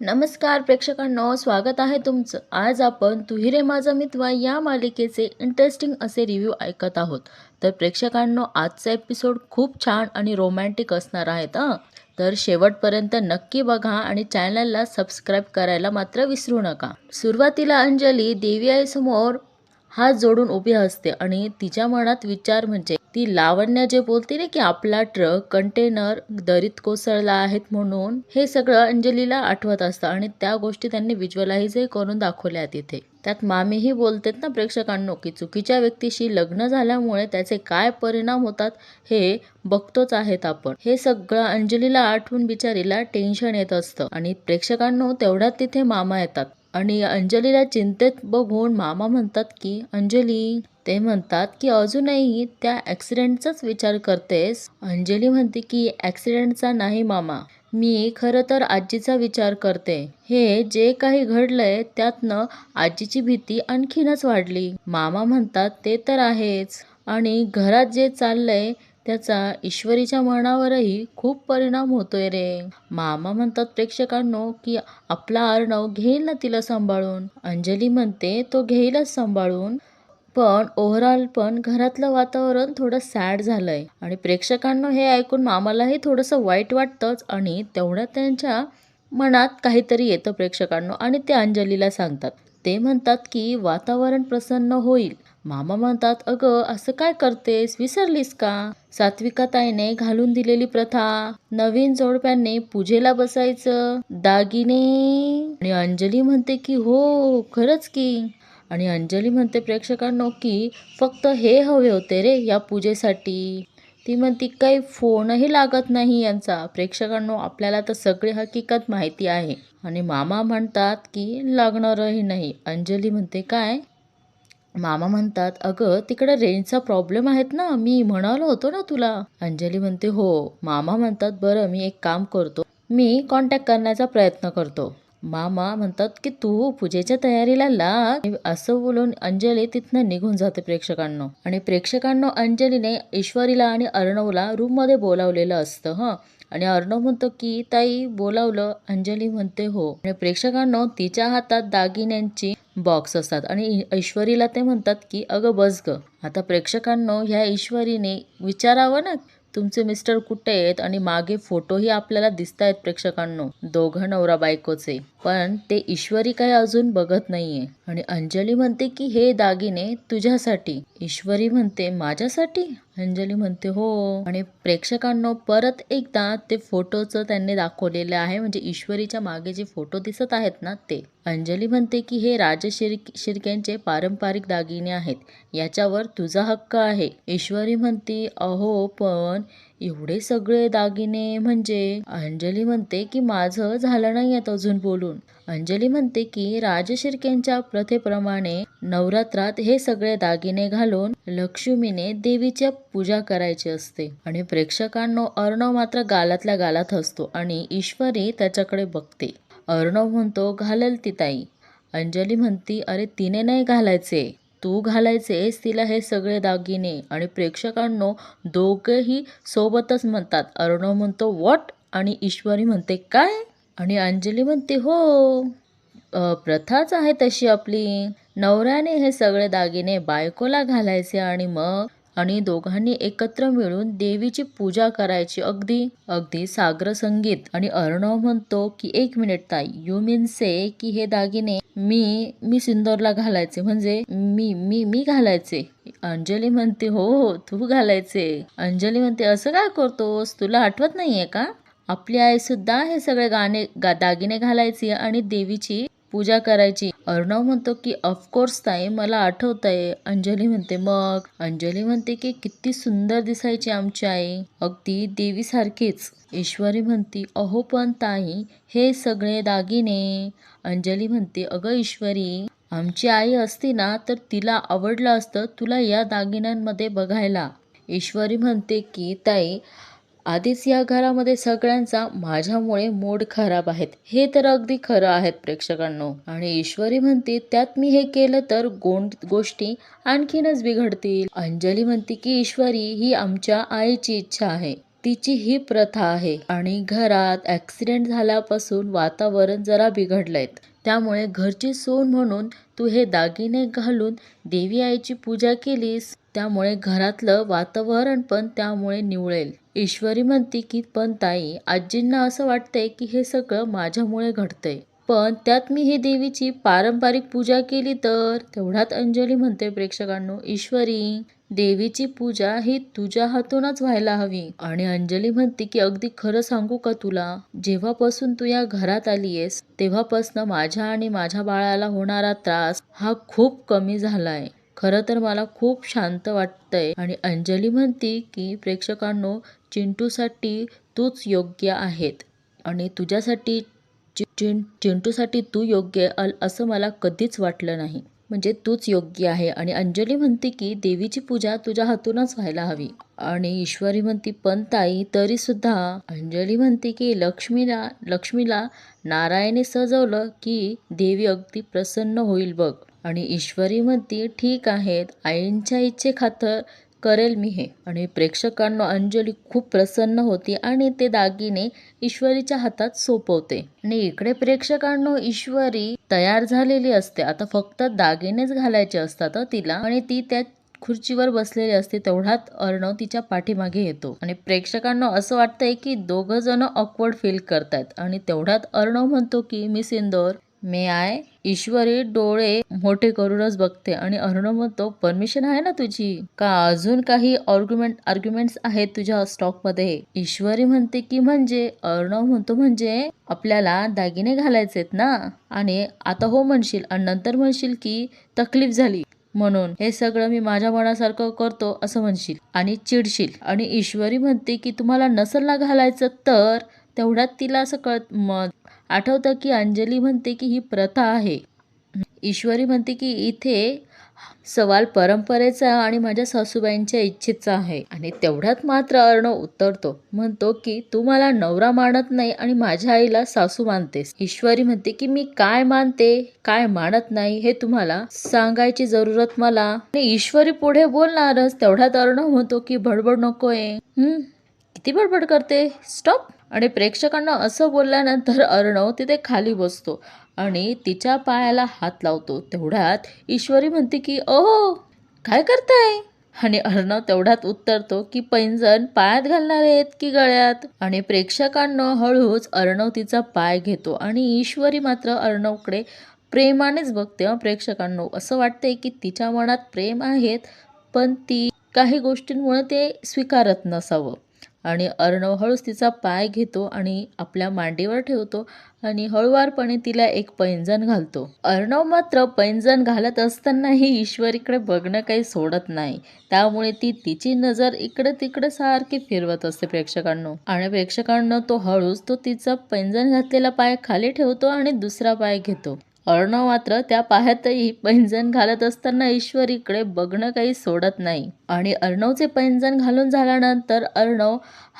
नमस्कार प्रेक्षकांनो स्वागत आहे तुमचं. आज आपण तुहिरे माझा मितवा या मालिकेचे इंटरेस्टिंग असे रिव्ह्यू ऐकत आहोत. तर प्रेक्षकांनो आजचा एपिसोड खूप छान आणि रोमॅन्टिक असणार आहेत हां? तर शेवटपर्यंत नक्की बघा आणि चॅनलला सबस्क्राईब करायला मात्र विसरू नका. सुरुवातीला अंजली देवी आईसमोर हात जोडून उभी असते आणि तिच्या मनात विचार म्हणजे ती लावण्य जे बोलते ना की आपला ट्रक कंटेनर दरीत कोसळला आहेत म्हणून हे सगळं अंजलीला आठवत असतं आणि त्या गोष्टी त्यांनी व्हिज्युअलाइजही करून दाखवल्या तिथे त्यात मामीही बोलतात ना प्रेक्षकांनो की चुकीच्या व्यक्तीशी लग्न झाल्यामुळे त्याचे काय परिणाम होतात हे बघतोच आहेत आपण. हे सगळं अंजलीला आठवून बिचारीला टेन्शन येत असतं आणि प्रेक्षकांनो तेवढ्यात तिथे मामा येतात. आणि अंजलीला चिंतेत बघून मामा म्हणतात की अंजली ते म्हणतात की अजूनही त्या ॲक्सिडेंटचाच विचार करतेस. अंजली म्हणते की ॲक्सिडेंटचा नाही मामा. मी खरं तर आजीचा विचार करते. हे जे काही घडलंय त्यातनं आजीची भीती आणखीनच वाढली. मामा म्हणतात ते तर आहेच. आणि घरात जे चाललंय त्याचा ईश्वरीच्या मनावरही खूप परिणाम होतोय रे. मामा म्हणतात प्रेक्षकांनो की आपला अर्णव घेईल ना तिला सांभाळून? अंजली म्हणते तो घेईलच सांभाळून. पण ओव्हरऑल पण घरातलं वातावरण थोडं सॅड झालंय. आणि प्रेक्षकांना हे ऐकून मामालाही थोडंसं वाईट वाटतंच आणि तेवढ्या त्यांच्या मनात काहीतरी येतं प्रेक्षकांना आणि ते अंजलीला सांगतात. ते म्हणतात की वातावरण प्रसन्न होईल. मामा म्हणतात अगं असं काय करतेस? विसरलीस का? सात्विका ताईने घालून दिलेली प्रथा नवीन जोडप्यांनी पूजेला बसायचं दागिने. आणि अंजली म्हणते की हो खरंच की. आणि अंजली म्हणते प्रेक्षकांनो की फक्त हे हवे होते रे या पूजेसाठी. ती म्हणती काही फोनही लागत नाही यांचा. प्रेक्षकांनो आपल्याला तर सगळी हकीकत माहिती आहे. आणि मामा म्हणतात की लागणारही नाही. अंजली म्हणते काय? मामा म्हणतात अगं तिकडे रेंजचा प्रॉब्लेम आहेत ना. मी म्हणालो होतो ना तुला. अंजली म्हणते हो. मामा म्हणतात बरं मी एक काम करतो. मी कॉन्टॅक्ट करण्याचा प्रयत्न करतो. मामा म्हणतात की तू पूजेच्या तयारीला लाग. असं बोलून अंजली तिथनं निघून जाते प्रेक्षकांनो. आणि प्रेक्षकांनो अंजलीने ईश्वरीला आणि अर्णवला रूममध्ये बोलावलेलं असतं हं. आणि अर्णव म्हणतो की ताई बोलावलं. अंजली म्हणते हो. आणि प्रेक्षकांनो तिच्या हातात दागिन्यांची बॉक्स असतात. आणि ऐश्वरीला ते म्हणतात की अगं बस ग. आता प्रेक्षकांनो ह्या ईश्वरीने विचारावं ना? तुमचे मिस्टर कुठे आहेत आणि मागे फोटोही आपल्याला दिसत आहेत प्रेक्षकांनो. दोघं नवरा बायकोचे. पण ते ईश्वरी काही अजून बघत नाहीये. आणि अंजली म्हणते की हे दागिने तुझ्यासाठी. ईश्वरी म्हणते माझ्यासाठी? अंजली म्हणते हो. आणि प्रेक्षकांनो परत एकदा ते फोटोचं त्यांनी दाखवलेलं आहे. म्हणजे ईश्वरीच्या मागे जे फोटो दिसत आहेत ना ते. अंजली म्हणते की हे राजशिर शिर्क्यांचे पारंपरिक दागिने आहेत. याच्यावर तुझा हक्क आहे. ईश्वरी म्हणते अहो पण एवढे सगळे दागिने म्हणजे? अंजली म्हणते की माझं झालं नाही आता अजून बोलून. अंजली म्हणते की राजशिर्क्यांच्या प्रथेप्रमाणे नवरात्रात हे सगळे दागिने घालून लक्ष्मीने देवीच्या पूजा करायची असते. आणि प्रेक्षकांनो अर्णव मात्र गालातल्या गालात असतो आणि ईश्वरी त्याच्याकडे बघते. अर्णव म्हणतो घालल ती ताई. अंजली म्हणती अरे तिने नाही घालायचे. तू घालायचेस तिला हे सगळे दागिने. आणि प्रेक्षकांनो दोघंही सोबतच म्हणतात अर्णव म्हणतो वॉट आणि ईश्वरी म्हणते काय? आणि अंजली म्हणते हो प्रथाच आहे तशी आपली. नवऱ्याने हे सगळे दागिने बायकोला घालायचे आणि मग आणि दोघांनी एकत्र मिळून देवीची पूजा करायची अगदी अगदी सागर संगीत. आणि अर्णव म्हणतो की एक मिनिट ताई यू मीन से की हे दागिने मी मी सिंदोरला घालायचे. म्हणजे मी मी मी घालायचे. अंजली म्हणते हो हो तू घालायचे. अंजली म्हणते असं काय करतोस? तुला आठवत नाहीये का? आपली आई सुद्धा हे सगळे गाणे गा दागिने घालायची आणि देवीची पूजा करायची. अर्णव म्हणतो की ऑफकोर्स ताई मला आठवत आहे अंजली म्हणते मग? अंजली म्हणते की किती सुंदर दिसायची आमची आई. अगदी देवीसारखीच. ईश्वरी म्हणती अहो पण ताई हे सगळे दागिने. अंजली म्हणते अगं ईश्वरी आमची आई असती ना तर तिला आवडलं असतं तुला या दागिन्यांमध्ये बघायला. ईश्वरी म्हणते की ताई आधीच या घरामध्ये सगळ्यांचा माझ्यामुळे मूड खराब आहेत. हे तर अगदी खरं आहेत प्रेक्षकांनो. आणि ईश्वरी म्हणते त्यात मी हे केलं तर गोंड गोष्टी आणखीनच बिघडतील. अंजली म्हणते की ईश्वरी ही आमच्या आईची इच्छा आहे. तिची ही प्रथा आहे. आणि घरात ऍक्सिडेंट झाल्यापासून वातावरण जरा बिघडलंय. त्यामुळे घरची सून म्हणून तू हे दागिने घालून देवी आईची पूजा केलीस. त्यामुळे घरातलं वातावरण पण त्यामुळे निवळेल. ईश्वरी म्हणते की पण ताई आजींना असं वाटतंय की हे सगळं माझ्यामुळे घडतंय. पण त्यात मी हे देवीची पारंपरिक पूजा केली तर? तेवढ्यात अंजली म्हणते प्रेक्षकांनो ईश्वरी देवीची पूजा ही तुझ्या हातूनच व्हायला हवी. आणि अंजली म्हणते की अगदी खरं सांगू का तुला? जेव्हापासून तू या घरात आलीयस तेव्हापासून माझ्या आणि माझ्या बाळाला होणारा त्रास हा खूप कमी झालाय. खरं तर मला खूप शांत वाटतंय. आणि अंजली म्हणती की प्रेक्षकांनो चिंटूसाठी तूच योग्य आहेत. आणि तुझ्यासाठी चिं चिंटूसाठी तू योग्य अल असं मला कधीच वाटलं नाही. म्हणजे तूच योग्य आहे. आणि अंजली म्हणते की देवीची पूजा तुझ्या हातूनच व्हायला हवी. आणि ईश्वरी म्हणती पण ताई तरी सुद्धा अंजली म्हणते की लक्ष्मीला लक्ष्मीला नारायणी सजवलं की देवी अगदी प्रसन्न होईल बघ. आणि ईश्वरीमध्ये ठीक आहेत आईंच्या इच्छेखातर करेल मी हे. आणि प्रेक्षकांना अंजली खूप प्रसन्न होती आणि ते दागिने ईश्वरीच्या हातात सोपवते. आणि इकडे प्रेक्षकांना ईश्वरी तयार झालेली असते. आता फक्त दागिनेच घालायचे असतात तिला. आणि ती त्या खुर्चीवर बसलेली असते तेवढ्यात अर्णव तिच्या पाठीमागे येतो. आणि प्रेक्षकांना असं वाटतंय की दोघं जण ऑकवर्ड फील करतायत. आणि तेवढ्यात अर्णव म्हणतो की मिस इंदोर मी आय? ईश्वरी डोळे मोठे करूनच बघते आणि अर्णव म्हणतो परमिशन आहे ना तुझी? का अजून काही आर्ग्युमेंट आर्ग्युमेंट्स आहेत तुझ्या स्टॉकमध्ये ईश्वरी म्हणते की म्हणजे? अर्णव म्हणतो म्हणजे आपल्याला दागिने घालायचेत ना? आणि आता हो म्हणशील आणि नंतर म्हणशील की तकलीफ झाली. म्हणून हे सगळं मी माझ्या मनासारखं करतो असं म्हणशील आणि चिडशील. आणि ईश्वरी म्हणते की तुम्हाला नसल ना घालायचं तर? तेवढ्यात तिला असं कळत आठवतं की अंजली म्हणते की ही प्रथा आहे. ईश्वरी म्हणते की इथे सवाल परंपरेचा आणि माझ्या सासूबाईंच्या इच्छेचा आहे. आणि तेवढ्यात मात्र अर्णव उत्तरतो म्हणतो की तू मला नवरा मानत नाही आणि माझ्या आईला सासू मानतेस. ईश्वरी म्हणते की मी काय मानते काय मानत नाही हे तुम्हाला सांगायची जरूरत मला. आणि ईश्वरी पुढे बोलणारच तेवढ्यात अर्णव म्हणतो की बडबड नकोय. हम्म किती बडबड करते? स्टॉप. आणि प्रेक्षकांना असं बोलल्यानंतर अर्णव तिथे खाली बसतो आणि तिच्या पायाला हात लावतो. तेवढ्यात ईश्वरी म्हणते की अहो काय करताय? आणि अर्णव तेवढ्यात उत्तरतो की पैंजण पायात घालणार आहेत की गळ्यात? आणि प्रेक्षकांना हळूच अर्णव तिचा पाय घेतो आणि ईश्वरी मात्र अर्णवकडे प्रेमानेच बघते. प्रेक्षकांना प्रेक्षकांनो असं वाटतंय की तिच्या मनात प्रेम आहेत पण ती काही गोष्टींमुळे ते स्वीकारत नसावं. आणि अर्णव हळूच तिचा पाय घेतो आणि आपल्या मांडीवर ठेवतो आणि हळुवारपणे तिला एक पैंजण घालतो. अर्णव मात्र पैंजण घालत असतानाही ईश्वरीकडे बघणं काही सोडत नाही. त्यामुळे ती तिची नजर इकडे तिकडे सारखी फिरवत असते प्रेक्षकांनो. आणि प्रेक्षकांना तो हळूच तो तिचा पैंजण घातलेला पाय खाली ठेवतो आणि दुसरा पाय घेतो. अर्णव मात्र त्या पायातही पैंजण घालत असताना ईश्वरीकडे बघणं काही सोडत नाही. आणि अर्णवचे पैंजण घालून झाल्यानंतर अर्णव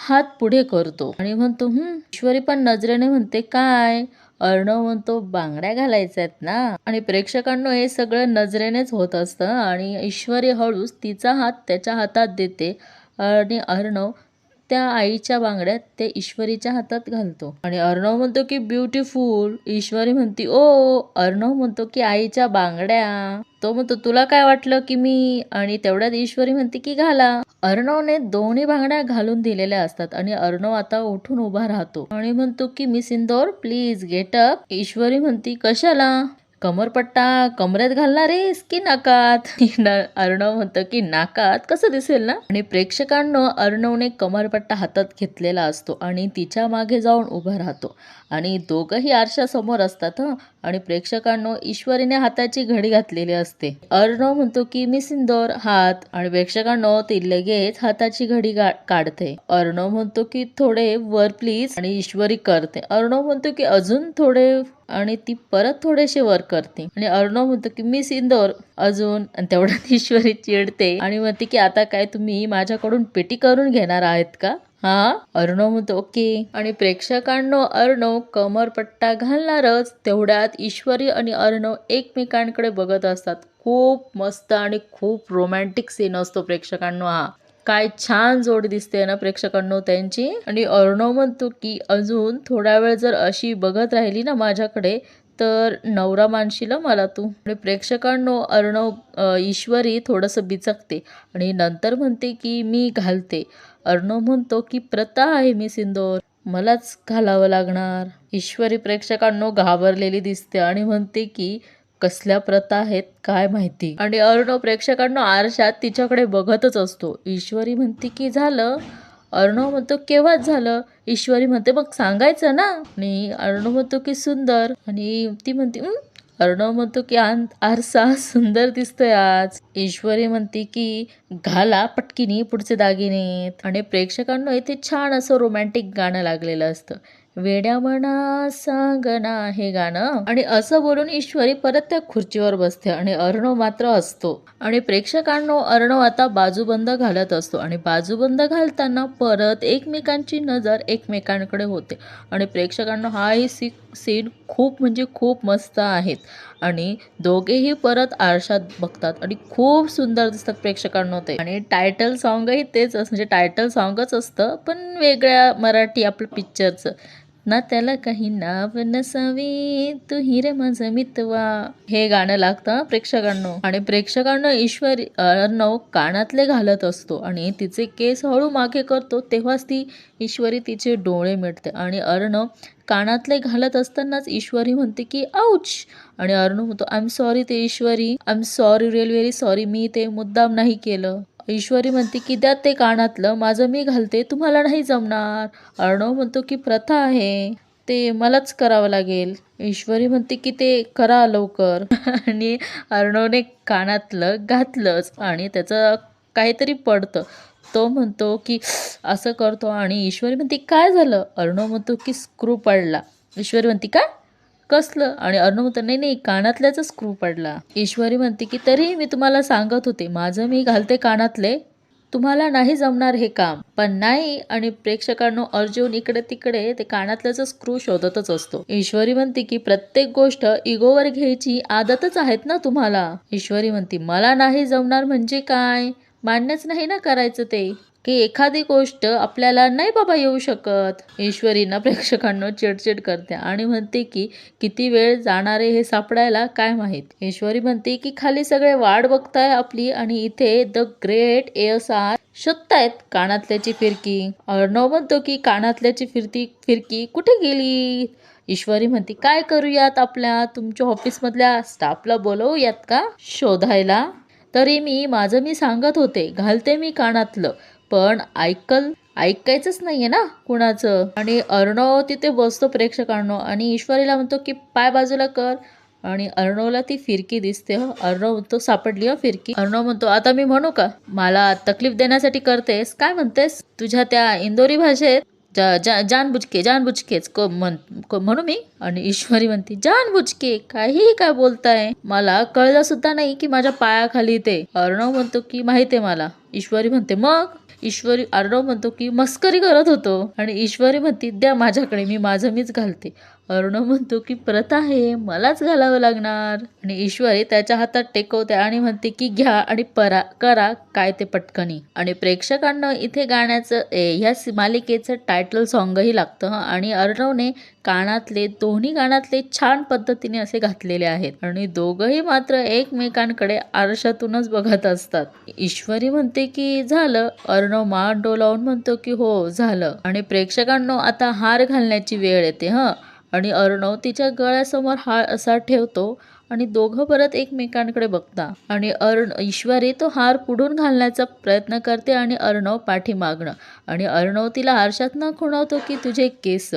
हात पुढे करतो आणि म्हणतो हम्म ईश्वरी पण नजरेने म्हणते काय? अर्णव म्हणतो बांगड्या घालायच्या आहेत ना. आणि प्रेक्षकांना हे सगळं नजरेनेच होत असतं आणि ईश्वरी हळूच तिचा हात त्याच्या हातात देते आणि अर्णव त्या आईच्या बांगड्यात ते ईश्वरीच्या हातात घालतो. आणि अर्णव म्हणतो की ब्युटिफुल ईश्वरी म्हणती ओ अर्णव म्हणतो की आईच्या बांगड्या. तो म्हणतो तुला काय वाटलं की मी? आणि तेवढ्यात ईश्वरी म्हणते की घाला. अर्णवने दोन्ही बांगड्या घालून दिलेल्या असतात आणि अर्णव आता उठून उभा राहतो. आणि म्हणतो की मी सिंदोर प्लीज गेट अप ईश्वरी म्हणती कशाला? कमरपट्टा कमरेत घालणार आहेस की नाकात? अर्णव म्हणतं की नाकात? कसं दिसेल ना? आणि प्रेक्षकांना अर्णवने कमरपट्टा हातात घेतलेला असतो आणि तिच्यामागे जाऊन उभा राहतो. आणि दोघंही आरशासमोर असतात हं. आणि प्रेक्षकांना ईश्वरीने हाताची घडी घातलेली असते. अर्णव म्हणतो की मी सिंदोर हात. आणि प्रेक्षकांनो ती लगेच हाताची घडी काढते. अर्णव म्हणतो की थोडे वर प्लीज. आणि ईश्वरी करते. अर्णव म्हणतो की अजून थोडे आणि ती परत थोडेसे वर करते. आणि अर्णव म्हणतो की मी सिंदोर अजून आणि तेवढ्यात ईश्वरी चिडते. आणि म्हणते की आता काय तुम्ही माझ्याकडून पेटी करून घेणार आहेत का? हा? अर्णव म्हणतो ओके. आणि प्रेक्षकांनो अर्णव कमरपट्टा घालणारच. तेवढ्यात ईश्वरी आणि अर्णव एकमेकांकडे बघत असतात. खूप मस्त आणि खूप रोमॅन्टिक सीन असतो प्रेक्षकांनो हा. काय छान जोड दिसते ना प्रेक्षकांनो त्यांची. आणि अर्णव म्हणतो की अजून थोडा वेळ जर अशी बघत राहिली ना माझ्याकडे तर नवरा मानशील मला तू. आणि प्रेक्षकांनो अर्णव ईश्वरी थोडंसं बिचकते आणि नंतर म्हणते की मी घालते. अर्णव म्हणतो की प्रथा आहे मी सिंदूर. मलाच घालावं लागणार. ईश्वरी प्रेक्षकांनो घाबरलेली दिसते आणि म्हणते की कसल्या प्रथा आहेत काय माहिती. आणि अर्णव प्रेक्षकांना आरशात तिच्याकडे बघतच असतो. ईश्वरी म्हणते की झालं. अर्णव म्हणतो केव्हाच झालं? ईश्वरी म्हणते मग सांगायचं ना. आणि अर्णव म्हणतो की सुंदर. आणि ती म्हणते अर्णव म्हणतो की आरसा सुंदर दिसतोय आज. ईश्वरी म्हणते की घाला पटकिनी पुढचे दागिने आणि प्रेक्षकांना इथे छान असं रोमॅन्टिक गाणं लागलेलं असतं. वेड्या मना सांगना हे गाणं. आणि असं बोलून ईश्वरी परत त्या खुर्चीवर बसते आणि अर्णव मात्र असतो. आणि प्रेक्षकांनो अर्णव आता बाजूबंद घालत असतो आणि बाजूबंद घालताना परत एकमेकांची नजर एकमेकांकडे होते. आणि प्रेक्षकांना हाही सी सीन खूप म्हणजे खूप मस्त आहेत. आणि दोघेही परत आरशात बघतात आणि खूप सुंदर दिसतात प्रेक्षकांना ते. आणि टायटल सॉन्गही तेच असं म्हणजे टायटल सॉन्गच असतं पण वेगळ्या मराठी आपलं पिक्चरचं ना त्याला काही नाव नसावे तू हिरे माझा मितवा. हे गाणं लागतं प्रेक्षकांना प्रेक्षकांनो. आणि प्रेक्षकांना ईश्वरी अर्णव कानातले घालत असतो आणि तिचे केस हळू मागे करतो तेव्हाच ती ईश्वरी तिचे डोळे मिटते. आणि अर्णव कानातले घालत असतानाच ईश्वरी म्हणते की आऊच आणि अर्णव म्हणतो आय एम सॉरी ते Ishwari. I am sorry real very sorry मी ते मुद्दाम नाही केलं. ईश्वरी म्हणते की द्या ते कानातलं माझं मी घालते तुम्हाला नाही जमणार. अर्णव म्हणतो की प्रथा आहे ते मलाच करावं लागेल. ईश्वरी म्हणते की ते करा लवकर. आणि अर्णवने कानातलं घातलंच आणि त्याचं काहीतरी पडतं. तो म्हणतो की असं करतो. आणि ईश्वरी म्हणते काय झालं? अर्णव म्हणतो की स्क्रू पडला. ईश्वरी म्हणते काय? कसलं? आणि अर्णव म्हणतो नाही नाही कानातल्याचा स्क्रू पडला. ईश्वरी म्हणते की तरी मी तुम्हाला सांगत होते माझं मी घालते कानातले तुम्हाला नाही जमणार हे काम. पण नाही आणि प्रेक्षकांनो अर्जुन इकडे तिकडे ते कानातल्याचा स्क्रू शोधतच असतो. ईश्वरी म्हणते की प्रत्येक गोष्ट इगोवर घ्यायची आदतच आहेत ना तुम्हाला? ईश्वरी म्हणते मला नाही जमणार म्हणजे काय? मान्यच नाही ना करायचं ते. की एखादी गोष्ट आपल्याला नाही बाबा येऊ शकत. ईश्वरीना प्रेक्षकांना चिडचिड करते आणि म्हणते की किती वेळ जाणारे हे सापडायला काय माहीत? ईश्वरी म्हणते की खाली सगळे वाट बघताय आपली आणि इथे द ग्रेट एस आर शोधतायत कानातल्याची फिरकी. अर्णव म्हणतो की कानातल्याची फिरती फिरकी कुठे गेली? ईश्वरी म्हणते काय करूयात आपल्या? तुमच्या ऑफिसमधल्या स्टाफला बोलवूयात का? शोधायला? तरी मी माझं मी सांगत होते घालते मी कानातलं. पण ऐकल ऐकायचंच नाहीये ना कुणाचं? आणि अर्णव तिथे बसतो प्रेक्षकांनो आणि ईश्वरीला म्हणतो की पाय बाजूला कर. आणि अर्णवला ती फिरकी दिसते हो. अर्णव म्हणतो सापडली हो फिरकी. अर्णव म्हणतो आता मी म्हणू का? मला तकलीफ देण्यासाठी करतेस? काय म्हणतेस? तुझ्या त्या इंदोरी भाषेत जा जा जान जानबुचकेच को म्हण को- म्हणू मी? आणि ईश्वरी म्हणते जान बुचके काहीही काय बोलताय? मला कळलं सुद्धा नाही की माझ्या पायाखाली ते. अर्णव म्हणतो की माहिती आहे मला. ईश्वरी म्हणते मग? ईश्वरी आर्णव म्हणतो की मस्करी करत होतो. आणि ईश्वरी म्हणते द्या माझ्याकडे मी माझं मीच घालते. अर्णव म्हणतो की प्रथा आहे मलाच घालावं लागणार. आणि ईश्वरी त्याच्या हातात टेकवते आणि म्हणते की घ्या आणि परा करा काय ते पटकनी. आणि प्रेक्षकांना इथे गाण्याचं ए, ह्या मालिकेचं टायटल सॉन्गही लागतं आणि अर्णवने कानातले दोन्ही कानातले छान पद्धतीने असे घातलेले आहेत. आणि दोघंही मात्र एकमेकांकडे आरशातूनच बघत असतात. ईश्वरी म्हणते की झालं. अर्णव मान डोलावून म्हणतो की हो झालं. आणि प्रेक्षकांनो आता हार घालण्याची वेळ येते हं. आणि अर्णव तिच्या गळ्यासमोर हार असा ठेवतो आणि दोघं परत एकमेकांकडे बघता. आणि अर्ण ईश्वरी तो हार पुढून घालण्याचा प्रयत्न करते आणि अर्णव पाठीमागणं. आणि अर्णव तिला आरशात न खुणवतो की तुझे केस.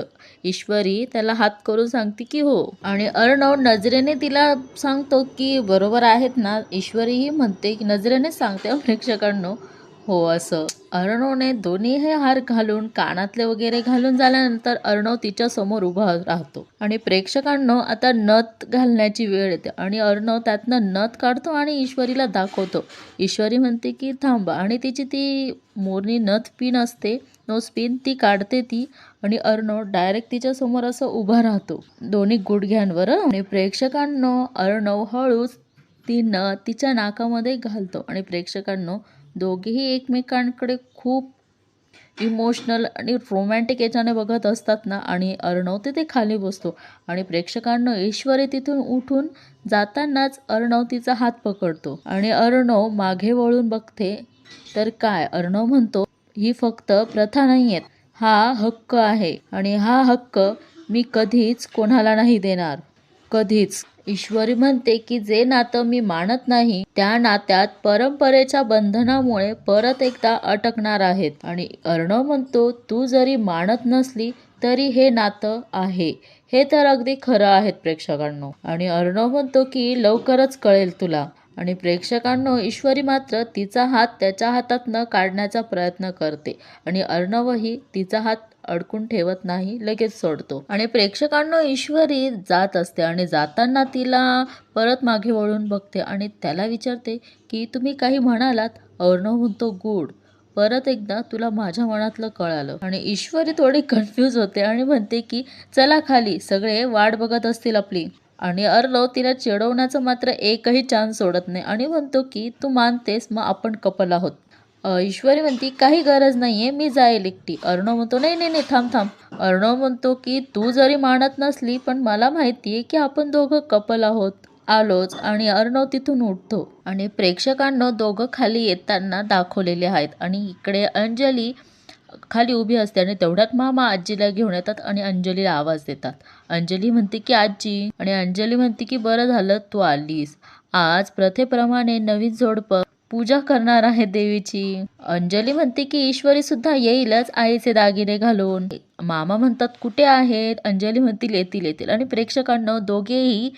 ईश्वरी त्याला हात करून सांगते की हो. आणि अर्णव नजरेने तिला सांगतो की बरोबर आहेत ना? ईश्वरी ही म्हणते की नजरेने सांगते प्रेक्षकांनो. हो असं. अर्णवने दोन्ही हे हार घालून कानातले वगैरे घालून झाल्यानंतर अर्णव तिच्या समोर उभा राहतो. आणि प्रेक्षकांनो आता नथ घालण्याची वेळ येते आणि अर्णव त्यातनं नथ काढतो आणि ईश्वरीला दाखवतो. ईश्वरी म्हणते की थांबा. आणि तिची ती मोरणी नथ पिन असते नो स्पिन ती काढते ती आणि अर्णव डायरेक्ट तिच्या समोर असं उभा राहतो. दोन्ही गुडघ्यांवर. आणि प्रेक्षकांनो अर्णव हळूच ती नथ तिच्या नाकामध्ये घालतो आणि प्रेक्षकांनो दोघेही एकमेकांकडे खूप इमोशनल आणि रोमॅन्टिक याच्याने बघत असतात ना आणि अर्णव तिथे खाली बसतो. आणि प्रेक्षकांना ऐश्वरी तिथून उठून जातानाच अर्णव तिचा हात पकडतो. आणि अर्णव मागे वळून बघते तर काय? अर्णव म्हणतो ही फक्त प्रथा नाही आहेत हा हक्क आहे. आणि हा हक्क मी कधीच कोणाला नाही देणार. कधीच. ईश्वरी म्हणते की जे नातं मी मानत नाही त्या नात्यात परंपरेच्या बंधनामुळे परत एकदा अटकणार आहेत. आणि अर्णव म्हणतो तू जरी मानत नसली तरी हे नातं आहे. हे तर अगदी खरं आहेत प्रेक्षकांनो. आणि अर्णव म्हणतो की लवकरच कळेल तुला. आणि प्रेक्षकांनो ईश्वरी मात्र तिचा हात त्याच्या हातात न काढण्याचा प्रयत्न करते आणि अर्णवही तिचा हात अडकून ठेवत नाही लगेच सोडतो. आणि प्रेक्षकांनो ईश्वरी जात असते आणि जाताना तिला परत मागे वळून बघते आणि त्याला विचारते की तुम्ही काही म्हणालात अर्णव म्हणतो गुड परत एकदा तुला माझ्या मनातलं कळालं. आणि ईश्वरी थोडी कन्फ्यूज होते आणि म्हणते की चला खाली सगळे वाट बघत असतील आपली. आणि अर्णव तिला चिडवण्याचा मात्र एकही चान्स सोडत नाही. आणि म्हणतो की तू मानतेस मग आपण कपल आहोत. ईश्वरी म्हणती काही गरज नाही आहे मी जाईल एकटी. अर्णव म्हणतो नाही नाही नाही थांब थांब. अर्णव म्हणतो की तू जरी मानत नसली पण मला माहिती आहे की आपण दोघं कपल आहोत. आलोच आणि अर्णव तिथून उठतो. आणि प्रेक्षकांना दोघं खाली येताना दाखवलेले आहेत. आणि इकडे अंजली खाली उभी असते आणि तेवढ्यात मामा आजीला घेऊन येतात आणि अंजलीला आवाज देतात. अंजली म्हणते की आजी. आणि अंजली म्हणते की बरं झालं तू आलीस. आज प्रथेप्रमाणे नवीन जोडपं पूजा करणार आहे देवीची. अंजली म्हणते की ईश्वरी सुद्धा येईलच आईचे दागिने घालून. मामा म्हणतात कुठे आहेत? अंजली म्हणतील येतील येतील आणि प्रेक्षकांना दोघेही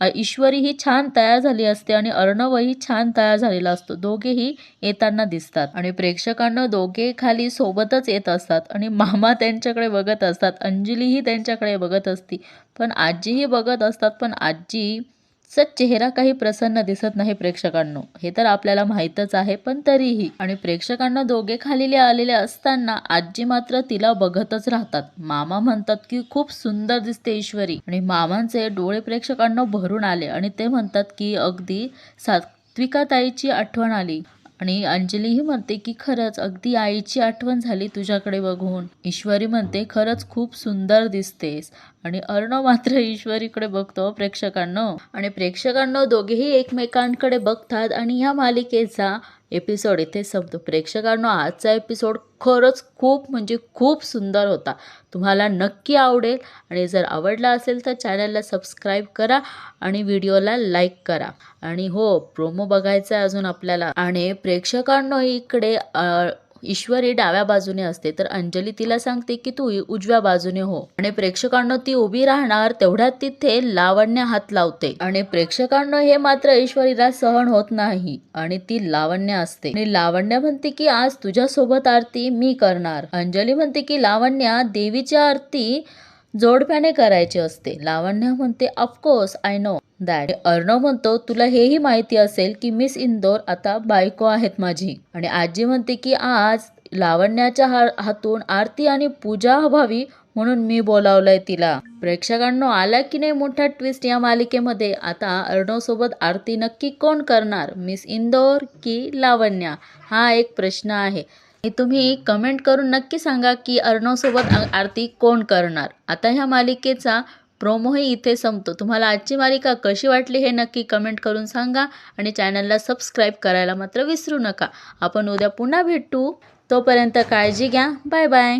ईश्वरी ही छान तयार झाली असते आणि अर्णवही छान तयार झालेला असतो. दोघेही येताना दिसतात आणि प्रेक्षकांना दोघे खाली सोबतच येत असतात आणि मामा त्यांच्याकडे बघत असतात. अंजलीही त्यांच्याकडे बघत असती. पण आजीही बघत असतात. पण आजी सच चेहरा काही प्रसन्न दिसत नाही प्रेक्षकांनो. हे तर आपल्याला माहीतच आहे पण तरीही. आणि प्रेक्षकांना दोघे खालीले आलेले असताना आजी मात्र तिला बघतच राहतात. मामा म्हणतात की खूप सुंदर दिसते ईश्वरी. आणि मामांचे डोळे प्रेक्षकांना भरून आले आणि ते म्हणतात की अगदी सात्विकाताईची आठवण आली. आणि अंजलीही म्हणते की खरंच अगदी आईची आठवण झाली तुझ्याकडे बघून. ईश्वरी म्हणते खरंच खूप सुंदर दिसतेस. आणि अर्णव मात्र ईश्वरीकडे बघतो प्रेक्षकांनो. आणि प्रेक्षकांनो दोघेही एकमेकांकडे बघतात आणि ह्या मालिकेचा एपिसोड इथे संपतो. प्रेक्षकांनो आजचा एपिसोड खरंच खूप म्हणजे खूप सुंदर होता. तुम्हाला नक्की आवडेल आणि जर आवडला असेल तर चॅनलला सबस्क्राईब करा आणि व्हिडिओला लाईक करा. आणि हो प्रोमो बघायचा आहे अजून आपल्याला. आणि प्रेक्षकांनो इकडे ईश्वरी डाव्या बाजूने असते तर अंजली तिला सांगते की तू उजव्या बाजूने हो. आणि प्रेक्षकांना ती उभी राहणार तेवढ्यात तिथे लावण्य हात लावते. आणि प्रेक्षकांना हे मात्र ईश्वरीला सहन होत नाही. आणि ती लावण्य असते. आणि लावण्य म्हणते की आज तुझ्या सोबत आरती मी करणार. अंजली म्हणते की लावण्य देवीची आरती जोडप्याने करायची असते. लावण्य म्हणते of course I know that Arnav म्हणतो तुला हेही माहिती असेल की मिस इंदोर आता बायको आहेत माझी. आणि आजी म्हणते की आज लावण्याच्या हा हातून आरती आणि पूजा व्हावी म्हणून मी बोलावलंय तिला. प्रेक्षकांनो आला की नाही मोठा ट्विस्ट या मालिकेमध्ये? आता अर्णव सोबत आरती नक्की कोण करणार? मिस इंदोर की लावण्या? हा एक प्रश्न आहे. तुम्ही कमेंट करून नक्की सांगा की अर्णव सोबत आरती कोण करणार? आता ह्या मालिकेचा प्रोमोही इथे संपतो. तुम्हाला आजची मालिका कशी वाटली हे नक्की कमेंट करून सांगा आणि चॅनलला सबस्क्राईब करायला मात्र विसरू नका. आपण उद्या पुन्हा भेटू. तोपर्यंत काळजी घ्या. Bye bye